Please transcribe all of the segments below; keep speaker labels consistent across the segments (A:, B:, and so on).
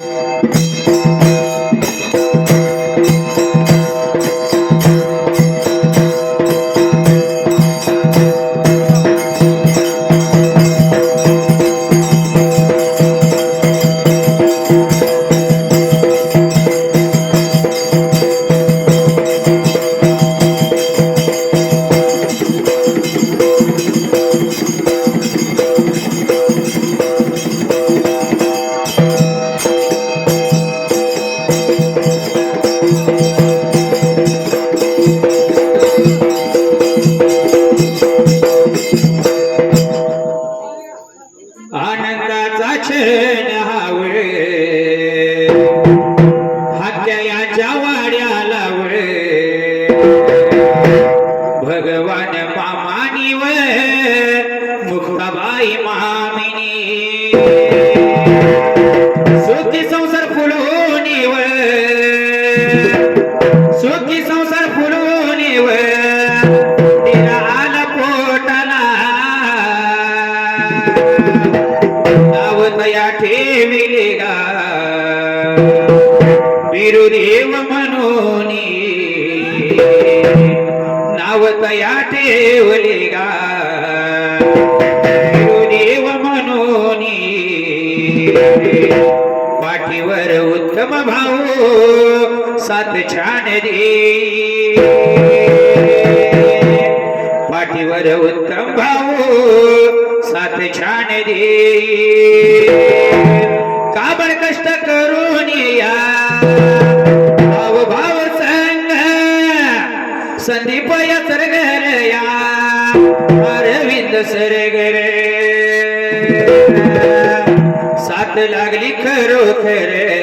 A: Thank you. Veerdev मनोनी नावतया तया ठेवले मनोनी पाठीवर उत्तम भाऊ सात छान दे. पाठीवर उत्तम भाऊ सात छान रे लागली खरोखर.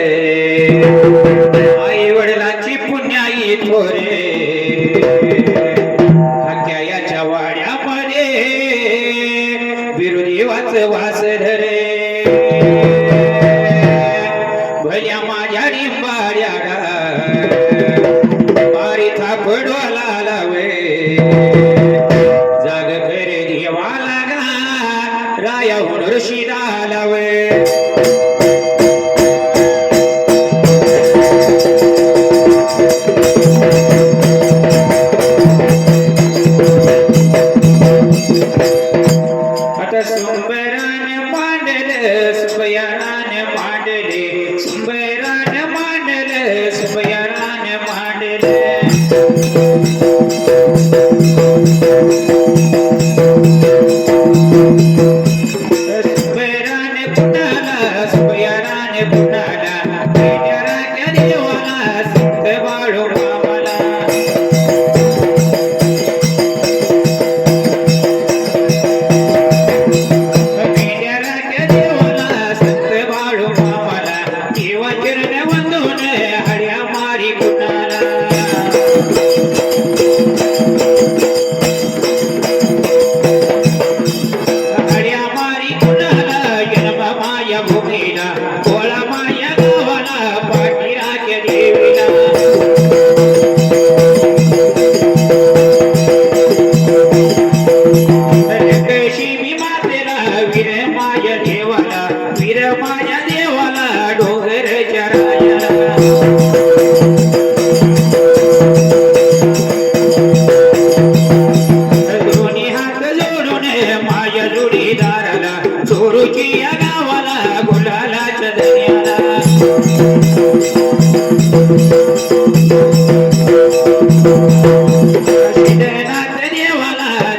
A: दाराला चोरूची या गावाला गुलाला देवाला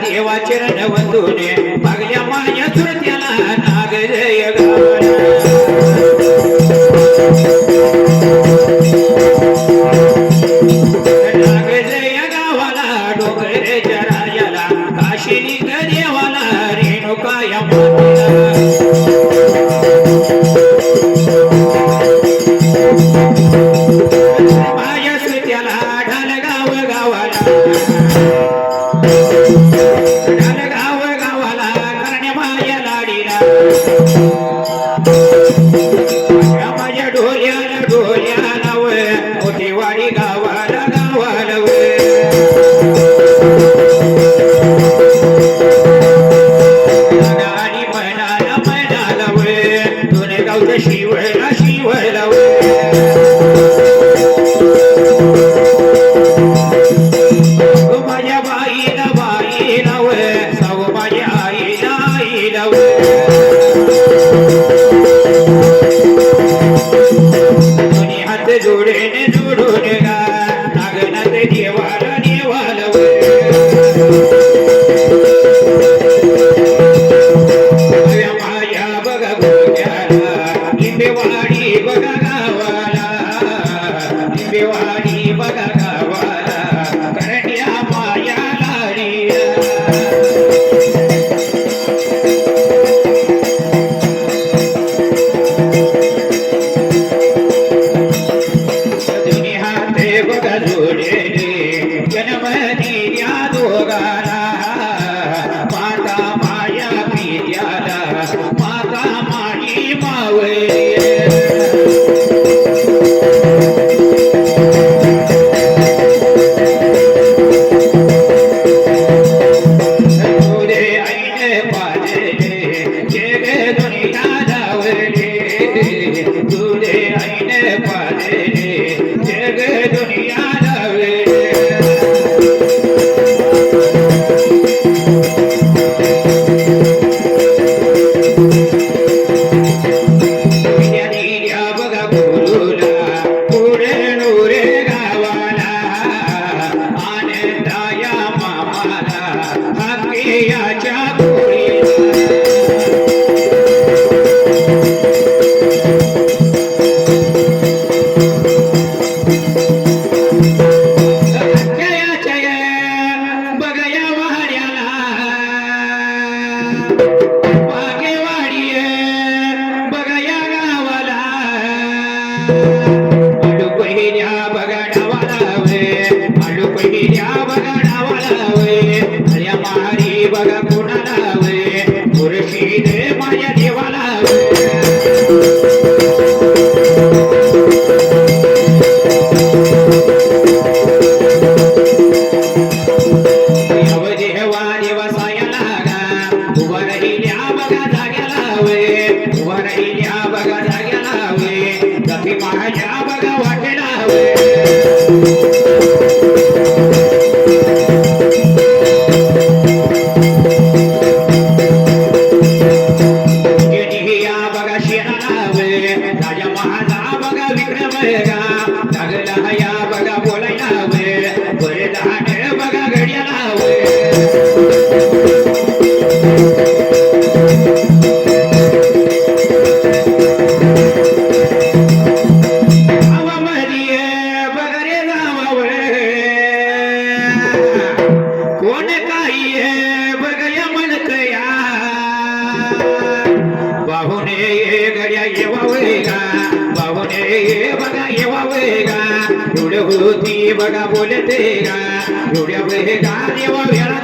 A: देवाचे रणवंतुने मागल्या माझ्या सुरत्याला नाग जय डोळ्या नव मोठेवाडी गावाला देवाला देवाला अडुपहिऱ्या बघा डावा लावे अडुपहिऱ्या बघा डावा लावे बघया म्हणतया पाहुणे गड्या येवा वेगा. पाहुणे बघा येवा वेगा. एवढे होती बघा बोलते गा. एवढ्या वेगा येवा वेळा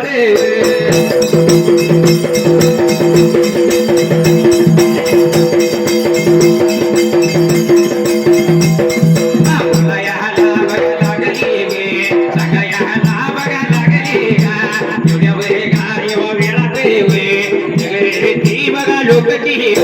A: लोग जी